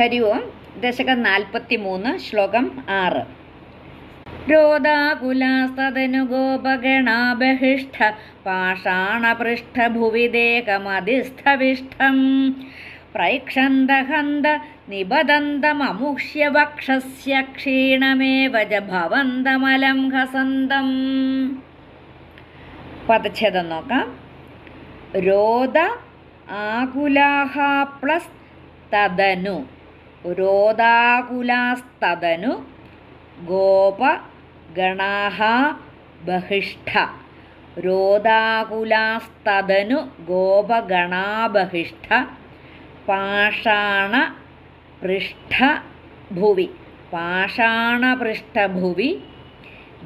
ഹരി ഓം ദശകം നാൽപ്പത്തി മൂന്ന് ശ്ലോകം ആറ്. രോദാകുലാസ്തനു ഗോപഗണാബഹിഷ്ഠ പാഷാണപൃഷ്ഠഭുവി ദേഹമധിസ്ഥവിഷ്ടം പ്രൈക്ഷന്തഹന്ത നിബദന്തമമുഷ്യ വക്ഷസ്യ ക്ഷീണമേവ ഭവന്തമലം ഹസന്തം. പദച്ഛേദം നോക്കാം. രോദ ആകുലാഹ പ്ലസ് തദനു. രോദാകുലാസ്തദനു ഗോപ ഗണാഹ ബഹിഷ്ഠ. രോദാകുലാസ്തതനു ഗോപഗണാബഹിഷ്ഠ. പാഷാണ പൃഷ്ഠഭുവി പാഷാണപൃഷ്ഠഭുവി.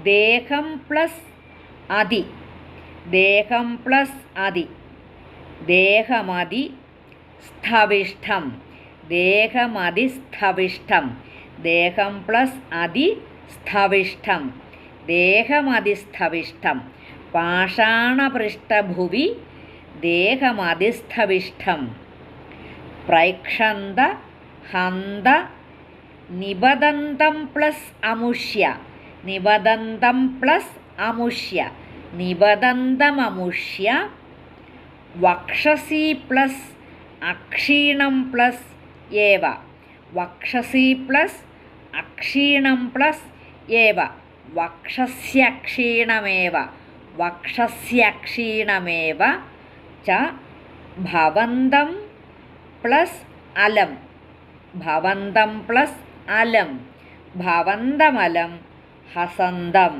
ദേഹം പ്ലസ് അതി. ദേഹം പ്ലസ് അതി. ദേഹമതി. സ്ഥവിഷ്ടം ദേഹമതിസ്ഥവിഷ്ടം ദേഹം പ്ലസ് അതിസ്ഥവിഷ്ടം ദേഹമതിസ്ഥവിഷ്ടം പാഷാണപൃഷ്ഠഭുവി ദേഹമതിസ്ഥവിഷ്ടം പ്രൈക്ഷന്ത ഹന്ത നിബദന്തം പ്ലസ് അമുഷ്യ. നിബദന്തം പ്ലസ് അമുഷ്യ. നിബദന്തമമുഷ്യ. വക്ഷസി പ്ലസ് അക്ഷീണം പ്ലസ് ഏവ വക്ഷസി പ്ലസ് അക്ഷീണം പ്ലസ് ഏവ വക്ഷസ്യക്ഷീണമേവ വക്ഷസ്യക്ഷീണമേവ ച ഭവന്തം പ്ലസ് അലം ഭവന്തം പ്ലസ് അലം ഭവന്തമലം ഹസന്തം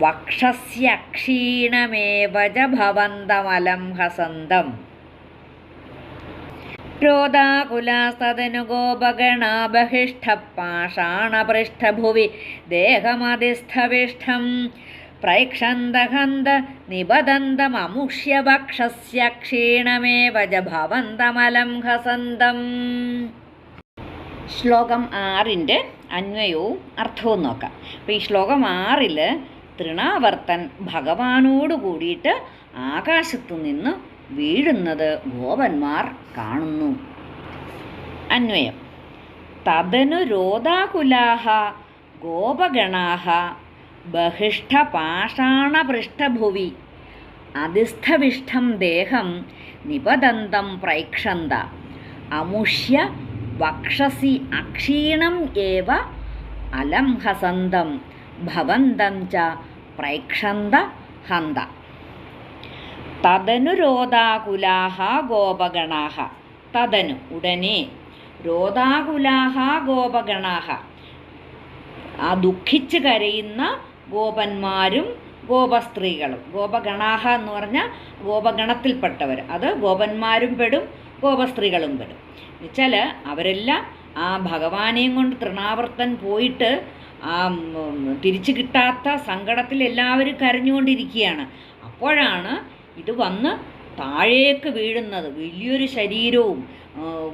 വക്ഷസ്യക്ഷീണമേവ ച ഭവന്തമലം ഹസന്തം രോദാകുലാസ്തനു ഗോപഗണാബഹിഷ്ഠപാഷാണപൃഷ്ഠഭുവി ദേഹമതിസ്ഥവിഷ്ഠം പ്രൈക്ഷന്തഹന്ത നിബദന്തമമുഷ്യ വക്ഷസ്യ ക്ഷീണമേവ ഭവന്തമലം ഹസന്തം. ശ്ലോകം ആറിന്റെ അന്വയവും അർത്ഥവും നോക്കാം. അപ്പോൾ ഈ ശ്ലോകം ആറിൽ തൃണാവർത്തൻ ഭഗവാനോട് കൂടിയിട്ട് ആകാശത്തു നിന്ന് വീഴുന്നത് ഗോപന്മാർ കാണുന്നു. അന്വയം. തദനു രോദാകുലാഹ ഗോപഗണാഹ ബഹിഷ്ഠപാഷാണപൃഷ്ഠഭുവി അതിസ്ഥവിഷ്ഠം ദേഹം നിപതന്തം പ്രൈക്ഷന്ത അമുഷ്യ വക്ഷസി അക്ഷീണം ഏവ അലം ഹസന്തം ഭവന്തം ച പ്രൈക്ഷന്ത ഹന്ത തദനു രോദാകുലാഹ ഗോപഗണാഹ. തദനു ഉടനെ. രോദാകുലാഹ ഗോപഗണാഹ. ആ ദുഃഖിച്ച് കരയുന്ന ഗോപന്മാരും ഗോപസ്ത്രീകളും. ഗോപഗണാഹ എന്ന് പറഞ്ഞാൽ ഗോപഗണത്തിൽപ്പെട്ടവർ അത് ഗോപന്മാരും പെടും ഗോപസ്ത്രീകളും പെടും. എന്നുവെച്ചാൽ അവരെല്ലാം ആ ഭഗവാനെയും കൊണ്ട് തൃണാവർത്തൻ പോയിട്ട് ആ തിരിച്ചു കിട്ടാത്ത സങ്കടത്തിൽ എല്ലാവരും കരഞ്ഞുകൊണ്ടിരിക്കുകയാണ്. അപ്പോഴാണ് ഇത് വന്ന് താഴേക്ക് വീഴുന്നത് വലിയൊരു ശരീരവും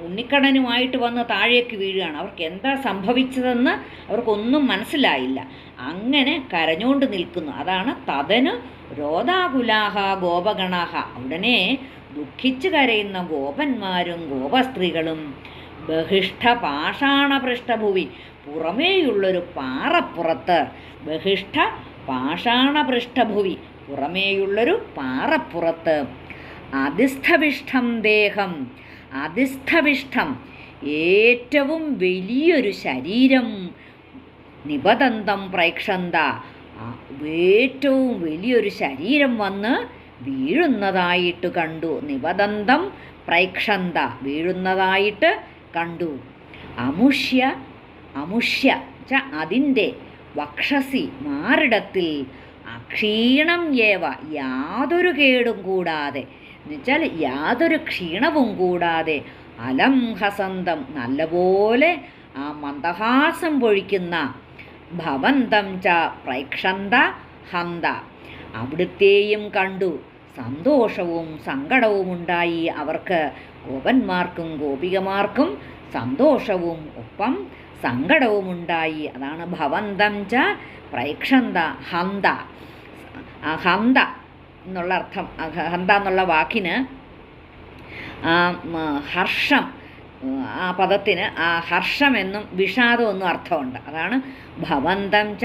ഉണ്ണിക്കണ്ണനുമായിട്ട് വന്ന് താഴേക്ക് വീഴുകയാണ്. അവർക്ക് എന്താ സംഭവിച്ചതെന്ന് അവർക്കൊന്നും മനസ്സിലായില്ല. അങ്ങനെ കരഞ്ഞുകൊണ്ട് നിൽക്കുന്നു. അതാണ് തതന് രോദാകുലാഹ ഗോപഗണാഹ. ഉടനെ ദുഃഖിച്ച് കരയുന്ന ഗോപന്മാരും ഗോപസ്ത്രീകളും ബഹിഷ്ഠ പാഷാണ പൃഷ്ഠഭൂമി പുറമേയുള്ളൊരു പാറപ്പുറത്ത് ബഹിഷ്ഠ പാഷാണപൃഷ്ഠഭുവി. പുറമേയുള്ളൊരു പാറപ്പുറത്ത്. അധിസ്ഥവിഷ്ഠം ദേഹം. അധിസ്ഥവിഷ്ഠം ഏറ്റവും വലിയൊരു ശരീരം. നിബദന്തം പ്രേക്ഷന്ത. ഏറ്റവും വലിയൊരു ശരീരം വന്ന് വീഴുന്നതായിട്ട് കണ്ടു. നിബദന്തം പ്രേക്ഷന്ത. വീഴുന്നതായിട്ട് കണ്ടു. അമുഷ്യ അമുഷ്യ. അതിന്റെ വക്ഷസി മാറിടത്തിൽ അക്ഷീണം ഏവ യാതൊരു കേടും കൂടാതെ. എന്നുവെച്ചാൽ യാതൊരു ക്ഷീണവും കൂടാതെ. അലം ഹസന്തം നല്ലപോലെ ആ മന്ദഹാസം പൊഴിക്കുന്ന ഭവന്തം ച പ്രൈക്ഷന്ത ഹന്ത. അവിടുത്തെയും കണ്ടു. സന്തോഷവും സങ്കടവും ഉണ്ടായി അവർക്ക്. ഗോപന്മാർക്കും ഗോപികമാർക്കും സന്തോഷവും ഒപ്പം സങ്കടവും ഉണ്ടായി അതാണ് ഭവന്തം ച പ്രൈക്ഷന്ത ഹന്ത. ഹന്ത എന്നുള്ള അർത്ഥം അഹന്ത എന്നുള്ള വാക്കിന് ഹർഷം ആ പദത്തിന് ആ ഹർഷമെന്നും വിഷാദമെന്നും അർത്ഥമുണ്ട്. അതാണ് ഭവന്തം ച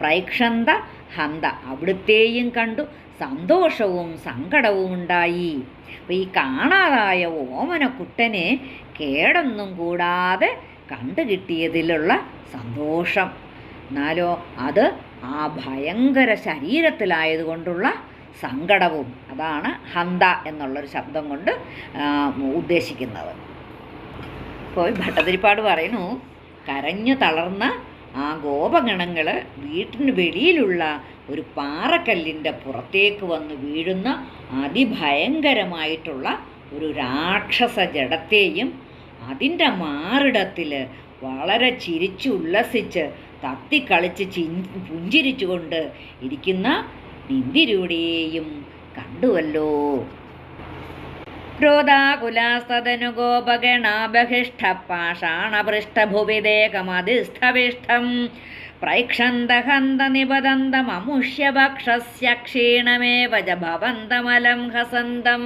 പ്രൈക്ഷന്ത ഹന്ത. അവിടുത്തെയും കണ്ടു സന്തോഷവും സങ്കടവും ഉണ്ടായി. അപ്പോൾ ഈ കാണാതായ ഓമനക്കുട്ടനെ കേടൊന്നും കൂടാതെ കണ്ടുകിട്ടിയതിലുള്ള സന്തോഷം. എന്നാലോ അത് ആ ഭയങ്കര ശരീരത്തിലായതുകൊണ്ടുള്ള സങ്കടവും അതാണ് ഹന്ത എന്നുള്ളൊരു ശബ്ദം കൊണ്ട് ഉദ്ദേശിക്കുന്നത്. അപ്പോൾ ഭട്ടതിരിപ്പാട് പറയുന്നു കരഞ്ഞു തളർന്ന ആ ഗോപഗണങ്ങൾ വീട്ടിന് വെളിയിലുള്ള ഒരു പാറക്കല്ലിന്റെ പുറത്തേക്ക് വന്ന് വീഴുന്ന അതിഭയങ്കരമായിട്ടുള്ള ഒരു രാക്ഷസ ജഡത്തെയും അതിന്റെ മാറിടത്തിൽ വളരെ ചിരിച്ചു ഉല്ലസിച്ച് തത്തിക്കളിച്ച് ചി പുഞ്ചിരിച്ചുകൊണ്ട് ഇരിക്കുന്ന നിന്തിരൂടെയും കണ്ടുവല്ലോ. ക്രോധാകുലാസ്തനുഗോപഗണാബഹിഷ്ഠപാഷാണപൃഷ്ഠഭുവിദേകമധിസ്ഥവിഷ്ഠം പ്രൈക്ഷന്തഹന്ത നിപതന്തമമുഷ്യഭക്ഷസ്യ ക്ഷീണമേവ ഭവന്തമലം ഹസന്തം.